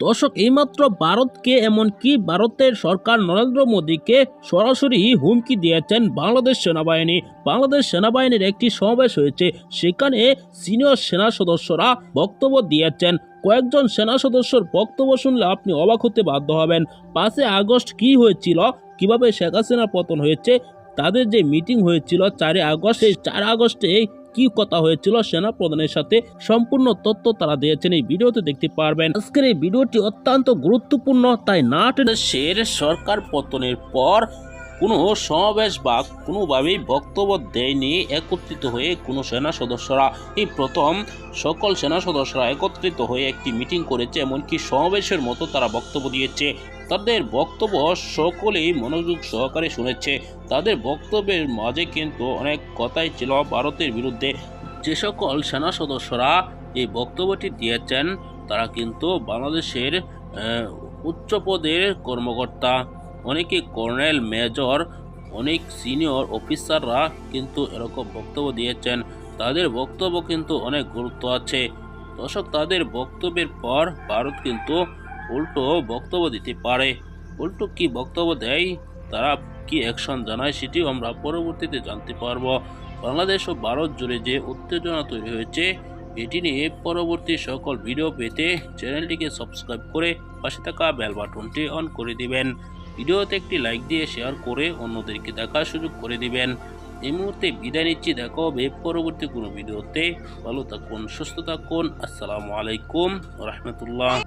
দর্শক, এইমাত্র ভারতকে এমনকি ভারতের সরকার নরেন্দ্র মোদীকে সরাসরি হুমকি দিয়েছেন বাংলাদেশ সেনাবাহিনী। বাংলাদেশ সেনাবাহিনীর একটি সমাবেশ হয়েছে, সেখানে সিনিয়র সেনা সদস্যরা বক্তব্য দিয়েছেন। কয়েকজন সেনা সদস্যর বক্তব্য শুনলে আপনি অবাক হতে বাধ্য হবেন। পাঁচে আগস্ট কি হয়েছিল, কীভাবে শেখ হাসিনার পতন হয়েছে, তাদের যে মিটিং হয়েছিল চারে আগস্ট, সেই চার আগস্টে কি কথা হয়েছিল সেনা প্রধানের সাথে সম্পূর্ণ তথ্য তারা দিয়েছেন এই ভিডিওতে দেখতে পারবেন। আজকের এই ভিডিওটি অত্যন্ত গুরুত্বপূর্ণ, তাই না শের সরকার পতনের পর কোনো সমাবেশ বা কোনোভাবেই বক্তব্য দেয়নি একত্রিত হয়ে কোনো সেনা সদস্যরা। এই প্রথম সকল সেনা সদস্যরা একত্রিত হয়ে একটি মিটিং করেছে, এমনকি সমাবেশের মতো তারা বক্তব্য দিয়েছে। তাদের বক্তব্য সকলেই মনোযোগ সহকারে শুনেছে। তাদের বক্তব্যের মাঝে কিন্তু অনেক কথাই ছিল ভারতের বিরুদ্ধে। যে সকল সেনা সদস্যরা এই বক্তব্যটি দিয়েছেন, তারা কিন্তু বাংলাদেশের উচ্চ পদের কর্মকর্তা। অনেকে কর্নেল, মেজর, অনেক সিনিয়র অফিসাররা কিন্তু এরকম বক্তব্য দিয়েছেন। তাদের বক্তব্য কিন্তু অনেক গুরুত্ব আছে। দর্শক, তাদের বক্তব্যের পর ভারত কিন্তু উল্টো বক্তব্য দিতে পারে। উল্টো কি বক্তব্য দেয়? তারা কি অ্যাকশন জানায় সেটিও আমরা পরবর্তীতে জানতে পারব। বাংলাদেশ ও ভারত জুড়ে যে উত্তেজনা তৈরি হয়েছে, এটি নিয়ে পরবর্তী সকল ভিডিও পেতে চ্যানেলটিকে সাবস্ক্রাইব করে পাশে থাকা বেল বাটনটি অন করে দিবেন। ভিডিওতে একটি লাইক দিয়ে শেয়ার করে অন্যদেরকে দেখার সুযোগ করে দিবেন। এই মুহূর্তে বিদায় নিচ্ছি। দেখা হবে পরবর্তী কোনো ভিডিওতে। ভালো থাকুন, সুস্থ থাকুন। আসসালামু আলাইকুম রহমতুল্লাহ।